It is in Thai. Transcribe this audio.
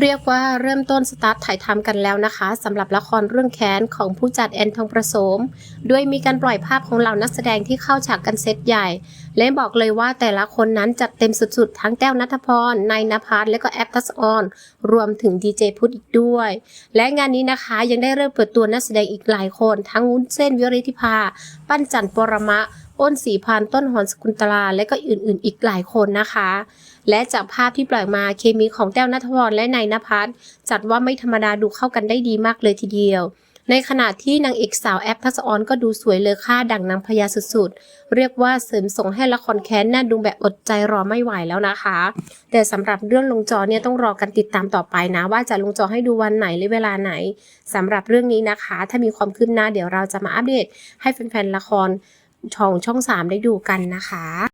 เรียกว่าเริ่มต้นสตาร์ทถ่ายทำกันแล้วนะคะสำหรับละครเรื่องแค้นของผู้จัดแอนทองประสม ด้วยมีการปล่อยภาพของเหล่านักแสดงที่เข้าฉากกันเซตใหญ่ และบอกเลยว่าแต่ละคนนั้นจัดเต็มสุดๆ ทั้งแต้วนัทพรนายนภัสและก็แอปทัศออน รวมถึงดีเจพุทธอีกด้วย และงานนี้นะคะยังได้เริ่มเปิดตัวนักแสดงอีกหลายคน ทั้งวุ้นเส้นวิริธิภา ปั้นจันทร์ปรมะ อ้นสีพันต้นหอนสกุลตลาและก็อื่นๆ อีกหลายคนนะคะ และจากภาพที่ปล่อยมาเคมีของแต้วนัทพรและนายนภัสจัดว่าไม่ธรรมดาดูเข้ากันได้ดีมากเลยทีเดียว ในขณะที่นางเอกสาวแอปทัศออนก็ดูสวยเลอค่าดังนางพญาสุดๆ เรียกว่าเสริมส่งให้ละครแค้นน่าดูแบบอดใจรอไม่ไหวแล้วนะคะ แต่สำหรับเรื่องลงจอเนี่ยต้องรอกันติดตามต่อไปนะ ว่าจะลงจอให้ดูวันไหนหรือเวลาไหนสำหรับเรื่องนี้นะคะ ถ้ามีความคืบหน้าเดี๋ยวเราจะมาอัปเดตให้แฟนๆละคร ช่องช่อง 3 ได้ดูกันนะคะ